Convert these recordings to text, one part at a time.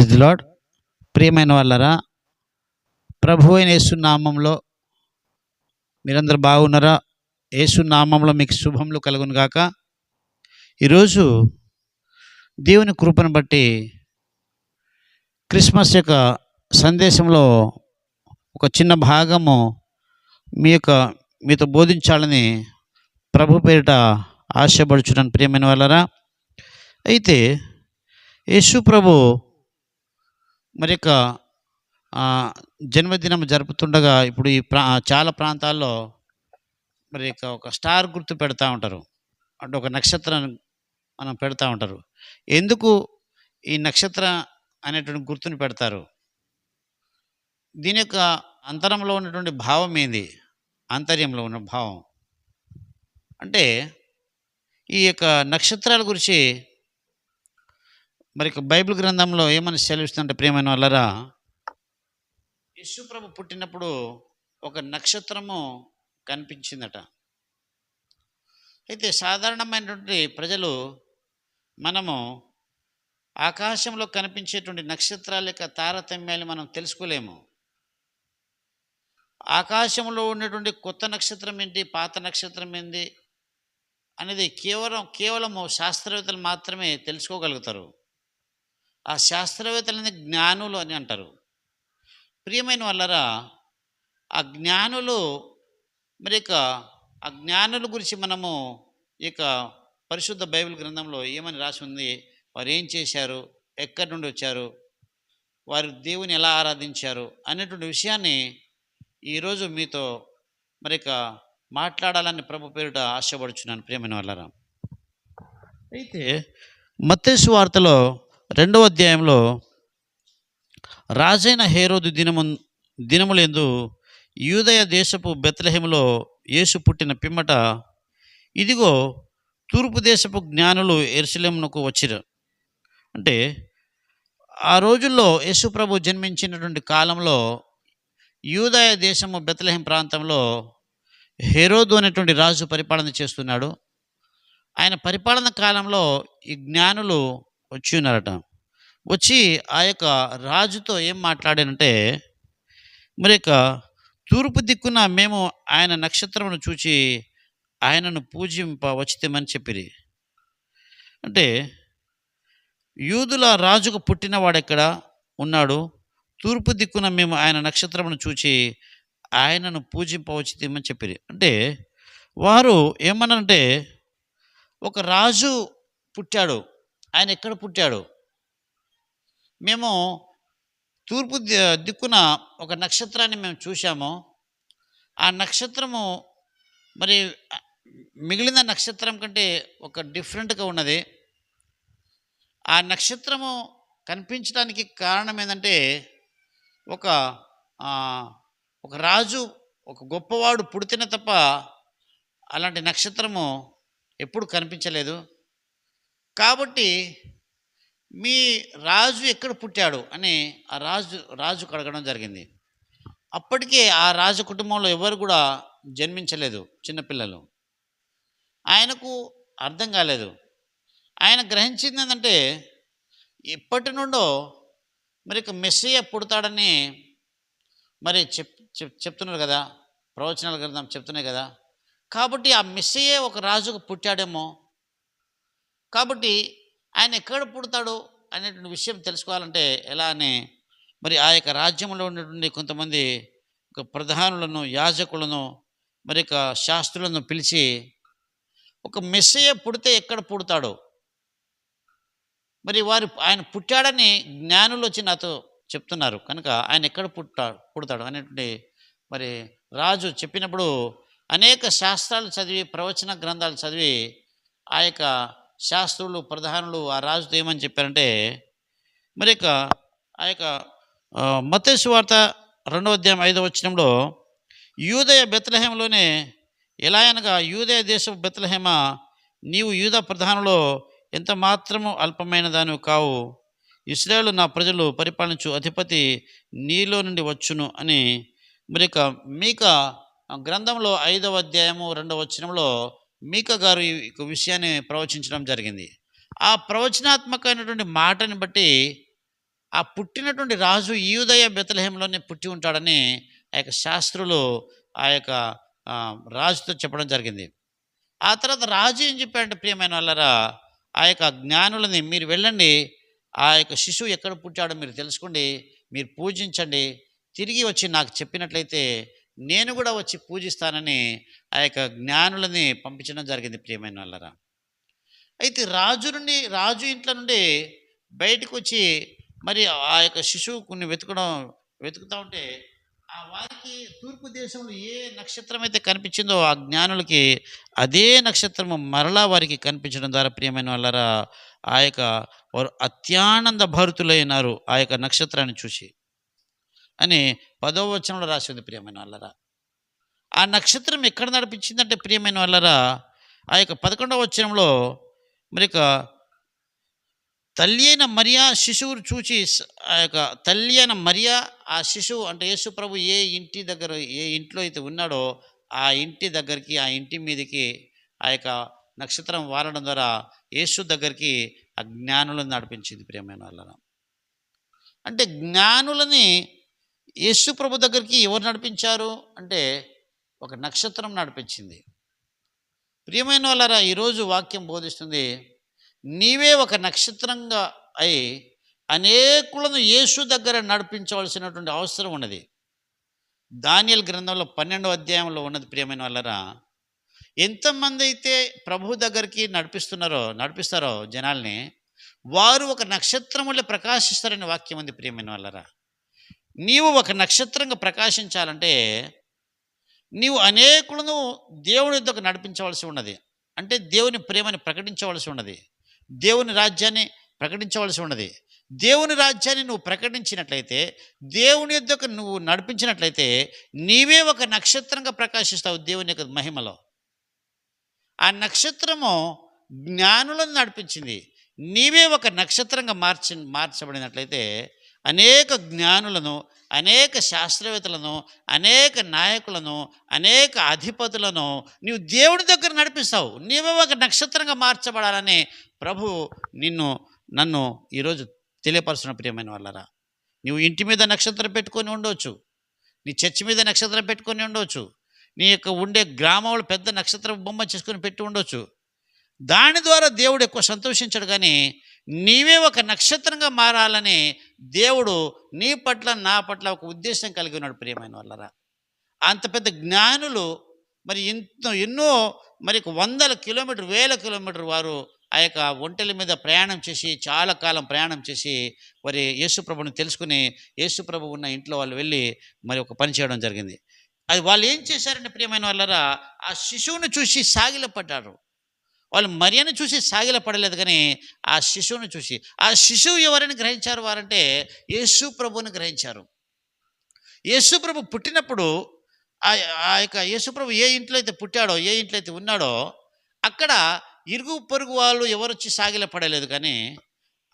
Praise the lord ప్రియమైన వాళ్ళరా ప్రభు అయిన యేసు నామంలో మీరందరూ బాగున్నారా? యేసునామంలో మీకు శుభములు కలుగును గాక. ఈరోజు దేవుని కృపను బట్టి క్రిస్మస్ యొక్క సందేశంలో ఒక చిన్న భాగము మీ యొక్క మీతో బోధించాలని ప్రభు పేరిట ఆశపడుచున్నాను ప్రియమైన వాళ్ళరా. అయితే యేసు ప్రభు మరి యొక్క జన్మదినం జరుపుతుండగా ఇప్పుడు ఈ ప్రా చాలా ప్రాంతాల్లో మరి యొక్క ఒక స్టార్ గుర్తు పెడతా ఉంటారు. అంటే ఒక నక్షత్రం మనం పెడతా ఉంటారు. ఎందుకు ఈ నక్షత్రం అనేటువంటి గుర్తుని పెడతారు? దీని యొక్క అంతరంలో ఉన్నటువంటి భావం ఏంది? ఆంతర్యంలో ఉన్న భావం. అంటే ఈ యొక్క నక్షత్రాల గురించి మరి బైబిల్ గ్రంథంలో ఏమని సెలవిస్తుందంటే ప్రియమైన వాళ్ళరా? యశుప్రభు పుట్టినప్పుడు ఒక నక్షత్రము కనిపించిందట. అయితే సాధారణమైనటువంటి ప్రజలు మనము ఆకాశంలో కనిపించేటువంటి నక్షత్రాల యొక్క తారతమ్యాలు మనం తెలుసుకోలేము. ఆకాశంలో ఉన్నటువంటి కొత్త నక్షత్రం ఏంటి పాత నక్షత్రం ఏంటి అనేది కేవలం కేవలము శాస్త్రవేత్తలు మాత్రమే తెలుసుకోగలుగుతారు. ఆ శాస్త్రవేత్తలని జ్ఞానులు అని అంటారు. ప్రియమైన వాళ్ళరా ఆ జ్ఞానులు మరి ఇక ఆ జ్ఞానుల గురించి మనము ఇక పరిశుద్ధ బైబిల్ గ్రంథంలో ఏమని రాసి ఉంది? వారు ఏం చేశారు? ఎక్కడి నుండి వచ్చారు? వారు దేవుని ఎలా ఆరాధించారు? అనేటువంటి విషయాన్ని ఈరోజు మీతో మరి ఇక మాట్లాడాలని ప్రభు పేరిట ఆశపడుచున్నాను. ప్రియమైన వాళ్ళరా. అయితే మత్స్సు వార్తలో రెండవ అధ్యాయంలో రాజైన హేరోదు దినము దినములందు యూదయ దేశపు బెత్లహేములో యేసు పుట్టిన పిమ్మట ఇదిగో తూర్పు దేశపు జ్ఞానులు ఎరుసలేమునకు వచ్చిరు. అంటే ఆ రోజుల్లో యేసు ప్రభు జన్మించినటువంటి కాలంలో యూదయ దేశము బెత్లహేం ప్రాంతంలో హెరోదు అనేటువంటి రాజు పరిపాలన చేస్తున్నాడు. ఆయన పరిపాలన కాలంలో ఈ జ్ఞానులు వచ్చి ఉన్నారట. వచ్చి ఆ యొక్క రాజుతో ఏం మాట్లాడానంటే మరి యొక్క తూర్పు దిక్కున మేము ఆయన నక్షత్రమును చూచి ఆయనను పూజింప వచ్చితేమని చెప్పిరి. అంటే యూదుల రాజుకు పుట్టినవాడు ఎక్కడ? ఉన్నాడు. తూర్పు దిక్కున మేము ఆయన నక్షత్రమును చూచి ఆయనను పూజింపవచ్చితేమని చెప్పిరి. అంటే వారు ఏమన్నారంటే ఒక రాజు పుట్టాడు. ఆయన ఎక్కడ పుట్టాడు? మేము తూర్పు దిక్కున ఒక నక్షత్రాన్ని మేము చూసాము ఆ నక్షత్రము మరి మిగిలిన నక్షత్రం కంటే ఒక డిఫరెంట్గా ఉన్నది. ఆ నక్షత్రము కనిపించడానికి కారణం ఏంటంటే ఒక ఒక రాజు ఒక గొప్పవాడు పుడితేనే తప్ప అలాంటి నక్షత్రము ఎప్పుడు కనిపించలేదు. కాబట్టి మీ రాజు ఎక్కడ పుట్టాడు అని ఆ రాజు రాజుకు అడగడం జరిగింది. అప్పటికే ఆ రాజు కుటుంబంలో ఎవరు కూడా జన్మించలేదు చిన్నపిల్లలు ఆయనకు అర్థం కాలేదు. ఆయన గ్రహించింది ఏంటంటే ఇప్పటి నుండో మరి మెస్సీయ పుడతాడని మరి చెప్ చెప్ చెప్తున్నారు కదా ప్రవచనాల గ్రంథం చెప్తున్నాయి కదా. కాబట్టి ఆ మెస్సీయే ఒక రాజుకు పుట్టాడేమో కాబట్టి ఆయన ఎక్కడ పుడతాడు అనేటువంటి విషయం తెలుసుకోవాలంటే ఎలా అని మరి ఆ యొక్క రాజ్యంలో ఉన్నటువంటి కొంతమంది ఒక ప్రధానులను యాజకులను మరి ఒక శాస్త్రులను పిలిచి ఒక మెస్సయ్య పుడితే ఎక్కడ పుడతాడు? మరి వారు ఆయన పుట్టాడని జ్ఞానులు వచ్చి నాతో చెప్తున్నారు. కనుక ఆయన ఎక్కడ పుట్టా పుడతాడు అనేటువంటి మరి రాజు చెప్పినప్పుడు అనేక శాస్త్రాలు చదివి ప్రవచన గ్రంథాలు చదివి ఆ యొక్క శాస్త్రులు ప్రధానులు ఆ రాజుతో ఏమని చెప్పారంటే మరి యొక్క ఆ యొక్క మతేసు వార్త రెండవ అధ్యాయం ఐదవ వచ్చినంలో యూదయ బెత్లహేమలోనే ఎలా అనగా యూదయ దేశపు బెత్లహేమ నీవు యూద ప్రధానులో ఎంత మాత్రము అల్పమైన దాని కావు. ఇస్రాయేలు నా ప్రజలు పరిపాలించు అధిపతి నీలో నుండి వచ్చును అని. మరి ఇక మీక గ్రంథంలో ఐదవ అధ్యాయము రెండవ వచనంలో మీక గారు ఈ యొక్క విషయాన్ని ప్రవచించడం జరిగింది. ఆ ప్రవచనాత్మకమైనటువంటి మాటని బట్టి ఆ పుట్టినటువంటి రాజు ఈయుదయ బెతలహేంలోనే పుట్టి ఉంటాడని ఆ యొక్క శాస్త్రులు ఆ యొక్క రాజుతో చెప్పడం జరిగింది. ఆ తర్వాత రాజు ఏం చెప్పాడంటే ప్రియమైన వాళ్ళరా ఆ యొక్క జ్ఞానులని మీరు వెళ్ళండి. ఆ యొక్క శిశువు ఎక్కడ పుట్టాడో మీరు తెలుసుకోండి. మీరు పూజించండి. తిరిగి వచ్చి నాకు చెప్పినట్లయితే నేను కూడా వచ్చి పూజిస్తానని ఆ యొక్క జ్ఞానులని పంపించడం జరిగింది ప్రియమైన వాళ్ళరా. అయితే రాజు నుండి రాజు ఇంట్లో నుండి బయటకు వచ్చి మరి ఆ యొక్క శిశువు కొన్ని వెతకడం వెతుకుతూ ఉంటే ఆ వారికి తూర్పు దేశంలో ఏ నక్షత్రం అయితే కనిపించిందో ఆ జ్ఞానులకి అదే నక్షత్రము మరలా వారికి కనిపించడం ద్వారా ప్రియమైన వాళ్ళరా ఆ యొక్క వారు అత్యానంద భరుతులైనారు ఆ యొక్క నక్షత్రాన్ని చూసి. అని పదవ వచనంలో రాసి ఉంది ప్రియమైన వాళ్ళరా. ఆ నక్షత్రం ఎక్కడ నడిపించిందంటే ప్రియమైన వాళ్ళరా ఆ యొక్క పదకొండవ వచనంలో మరి తల్లి అయిన మరియా శిశువును చూచి ఆ యొక్క తల్లి అయిన మరియా ఆ శిశువు అంటే యేసు ప్రభు ఏ ఇంటి దగ్గర ఏ ఇంట్లో అయితే ఉన్నాడో ఆ ఇంటి దగ్గరికి ఆ ఇంటి మీదకి ఆ యొక్క నక్షత్రం వారడం ద్వారా యేసు దగ్గరికి ఆ జ్ఞానులను నడిపించింది ప్రియమైన వాళ్ళ అంటే జ్ఞానులని యేసు ప్రభు దగ్గరికి ఎవరు నడిపించారు? అంటే ఒక నక్షత్రం నడిపించింది. ప్రియమైన వాళ్ళరా ఈరోజు వాక్యం బోధిస్తుంది నీవే ఒక నక్షత్రంగా అయి అనేకులను యేసు దగ్గర నడిపించవలసినటువంటి అవసరం ఉన్నది. దానియల్ గ్రంథంలో పన్నెండో అధ్యాయంలో ఉన్నది ప్రియమైన వాళ్ళరా. ఎంతమంది అయితే ప్రభు దగ్గరికి నడిపిస్తున్నారో నడిపిస్తారో జనాల్ని వారు ఒక నక్షత్రములే ప్రకాశిస్తారని వాక్యం ఉంది ప్రియమైన వాళ్ళరా. నీవు ఒక నక్షత్రంగా ప్రకాశించాలంటే నీవు అనేకులను దేవుని యొద్దకు నడిపించవలసి ఉన్నది. అంటే దేవుని ప్రేమని ప్రకటించవలసి ఉన్నది. దేవుని రాజ్యాన్ని ప్రకటించవలసి ఉన్నది. దేవుని రాజ్యాన్ని నువ్వు ప్రకటించినట్లయితే దేవుని యొద్దకు నువ్వు నడిపించినట్లయితే నీవే ఒక నక్షత్రంగా ప్రకాశిస్తావు దేవుని యొక్క మహిమలో. ఆ నక్షత్రము జ్ఞానులను నడిపించింది. నీవే ఒక నక్షత్రంగా మార్చి మార్చబడినట్లయితే అనేక జ్ఞానులను అనేక శాస్త్రవేత్తలను అనేక నాయకులను అనేక అధిపతులను నీవు దేవుడి దగ్గర నడిపిస్తావు. నీవే ఒక నక్షత్రంగా మార్చబడాలని ప్రభు నిన్ను నన్ను ఈరోజు తెలియపరుస్తున్న ప్రియమైన వాళ్ళరా. నువ్వు ఇంటి మీద నక్షత్రం పెట్టుకొని ఉండవచ్చు నీ చర్చి మీద నక్షత్రం పెట్టుకొని ఉండవచ్చు నీ యొక్క ఉండే గ్రామంలో పెద్ద నక్షత్ర బొమ్మ చేసుకొని పెట్టి ఉండొచ్చు. దాని ద్వారా దేవుడు ఎక్కువ సంతోషించాడు కానీ నీవే ఒక నక్షత్రంగా మారాలని దేవుడు నీ పట్ల నా పట్ల ఒక ఉద్దేశం కలిగి ఉన్నాడు ప్రియమైన వాళ్ళరా. అంత పెద్ద జ్ఞానులు మరి ఇంత ఎన్నో మరి ఒక వందల కిలోమీటర్ వేల కిలోమీటర్ వారు ఆ యొక్క ఒంటెల మీద ప్రయాణం చేసి చాలా కాలం ప్రయాణం చేసి మరి యేసుప్రభుని తెలుసుకుని యేసుప్రభు ఉన్న ఇంట్లో వాళ్ళు వెళ్ళి మరి ఒక పని చేయడం జరిగింది. అది వాళ్ళు ఏం చేశారంటే ప్రియమైన వాళ్ళరా ఆ శిశువును చూసి సాగిలపడ్డారు. వాళ్ళు మరియను చూసి సాగిలపడలేదు కానీ ఆ శిశువును చూసి. ఆ శిశువు ఎవరిని గ్రహించారు వారంటే యేసు ప్రభుని గ్రహించారు. యేసు ప్రభు పుట్టినప్పుడు ఆ ఆ యొక్క యేసు ప్రభు ఏ ఇంట్లో అయితే పుట్టాడో ఏ ఇంట్లో అయితే ఉన్నాడో అక్కడ ఇరుగు పొరుగు వాళ్ళు ఎవరొచ్చి సాగిల సాగిలపడలేదు కానీ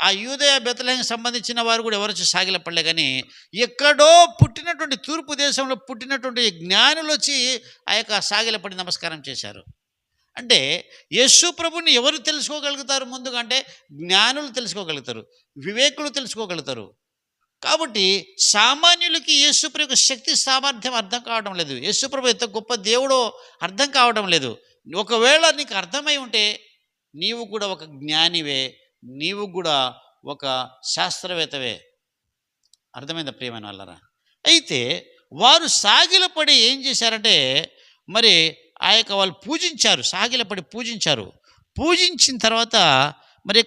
ఆ యూదయ బెతలహం సంబంధించిన వారు కూడా ఎవరొచ్చి సాగిల పడలే కానీ ఎక్కడో పుట్టినటువంటి తూర్పు దేశంలో పుట్టినటువంటి జ్ఞానులు వచ్చి ఆ యొక్క సాగిలపడి నమస్కారం చేశారు. అంటే యేసు ప్రభుని ఎవరు తెలుసుకోగలుగుతారు ముందుగా అంటే జ్ఞానులు తెలుసుకోగలుగుతారు వివేకులు తెలుసుకోగలుగుతారు. కాబట్టి సామాన్యులకి యేసుప్రభు యొక్క శక్తి సామర్థ్యం అర్థం కావడం లేదు. యేసుప్రభు ఎంత గొప్ప దేవుడో అర్థం కావడం లేదు. ఒకవేళ నీకు అర్థమై ఉంటే నీవు కూడా ఒక జ్ఞానివే నీవు కూడా ఒక శాస్త్రవేత్తవే. అర్థమైందా ప్రియమైన వాళ్ళరా? అయితే వారు సాగిలపడి ఏం చేశారంటే మరి ఆ యొక్క వాళ్ళు పూజించారు సాగిలపడి పూజించారు. పూజించిన తర్వాత మరి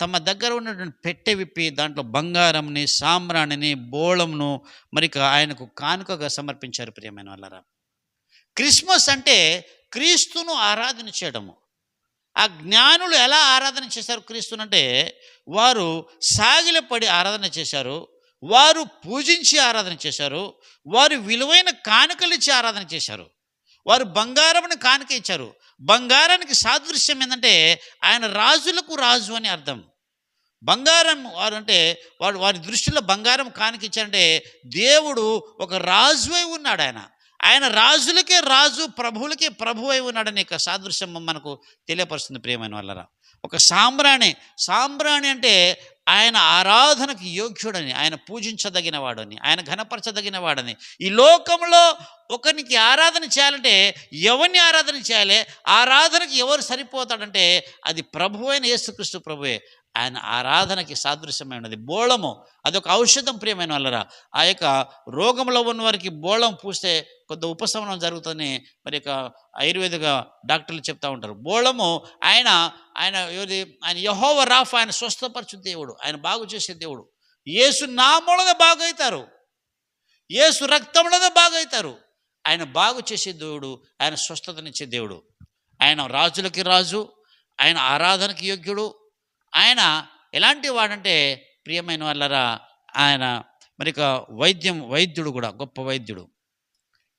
తమ దగ్గర ఉన్నటువంటి పెట్టె విప్పి దాంట్లో బంగారంని సామ్రాణిని బోళంను మరి ఆయనకు కానుకగా సమర్పించారు ప్రియమైన వాళ్ళరా. క్రిస్మస్ అంటే క్రీస్తును ఆరాధన చేయడము. ఆ జ్ఞానులు ఎలా ఆరాధన చేశారు క్రీస్తునంటే వారు సాగిలపడి ఆరాధన చేశారు వారు పూజించి ఆరాధన చేశారు వారు విలువైన కానుకలు ఇచ్చి ఆరాధన చేశారు. వారు బంగారమును కానుక ఇచ్చారు. బంగారానికి సాదృశ్యం ఏంటంటే ఆయన రాజులకు రాజు అని అర్థం. బంగారం వారు అంటే వాడు వారి దృష్టిలో బంగారం కానుక ఇచ్చారంటే దేవుడు ఒక రాజు అయి ఉన్నాడు ఆయన. ఆయన రాజులకే రాజు ప్రభువులకే ప్రభు అయి ఉన్నాడని యొక్క సాదృశ్యం మనకు తెలియపరుస్తుంది ప్రియమైన వాళ్ళరా. ఒక సాంబ్రాణి. సాంబ్రాణి అంటే ఆయన ఆరాధనకు యోగ్యుడని ఆయన పూజించదగిన వాడని ఆయన ఘనపరచదగిన వాడని ఈ లోకంలో ఒకరికి ఆరాధన చేయాలంటే ఎవరిని ఆరాధన చేయాలి? ఆరాధనకి ఎవరు సరిపోతాడంటే అది ప్రభువైన యేసుకృష్ణ యేసుక్రీస్తు ప్రభువే. ఆయన ఆరాధనకి సాదృశ్యమైనది. బోళము అదొక ఔషధం ప్రియమైన వాళ్ళరా. ఆ యొక్క రోగంలో ఉన్న వారికి బోళం పూస్తే కొంత ఉపశమనం జరుగుతుందని మరి యొక్క ఆయుర్వేదిక డాక్టర్లు చెప్తూ ఉంటారు. బోళము ఆయన ఆయన ఆయన యహోవ రాఫ్ ఆయన స్వస్థపరచు దేవుడు. ఆయన బాగు చేసే దేవుడు. యేసు నామూలన బాగవుతారు యేసు రక్తంలోనే బాగవుతారు ఆయన బాగు చేసే దేవుడు ఆయన స్వస్థతనిచ్చే దేవుడు. ఆయన రాజులకి రాజు ఆయన ఆరాధనకి యోగ్యుడు ఆయన ఎలాంటి వాడంటే ప్రియమైన వాళ్ళరా ఆయన మరి వైద్యం వైద్యుడు కూడా గొప్ప వైద్యుడు.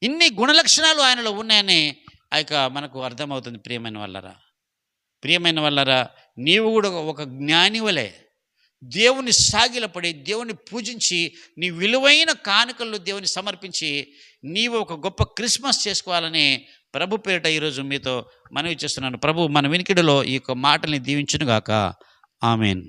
ఇన్ని గుణలక్షణాలు ఆయనలో ఉన్నాయని ఆ యొక్క మనకు అర్థమవుతుంది ప్రియమైన వాళ్ళరా. ప్రియమైన వాళ్ళరా నీవు కూడా ఒక జ్ఞాని వలె దేవుని సాగిలపడి దేవుని పూజించి నీ విలువైన కానుకలు దేవుని సమర్పించి నీవు ఒక గొప్ప క్రిస్మస్ చేసుకోవాలని ప్రభు పేరిట ఈరోజు మీతో మనవి చేస్తున్నాను. ప్రభు మన వినికిడిలో ఈ యొక్క మాటల్ని దీవించునుగాక. ஆமேன்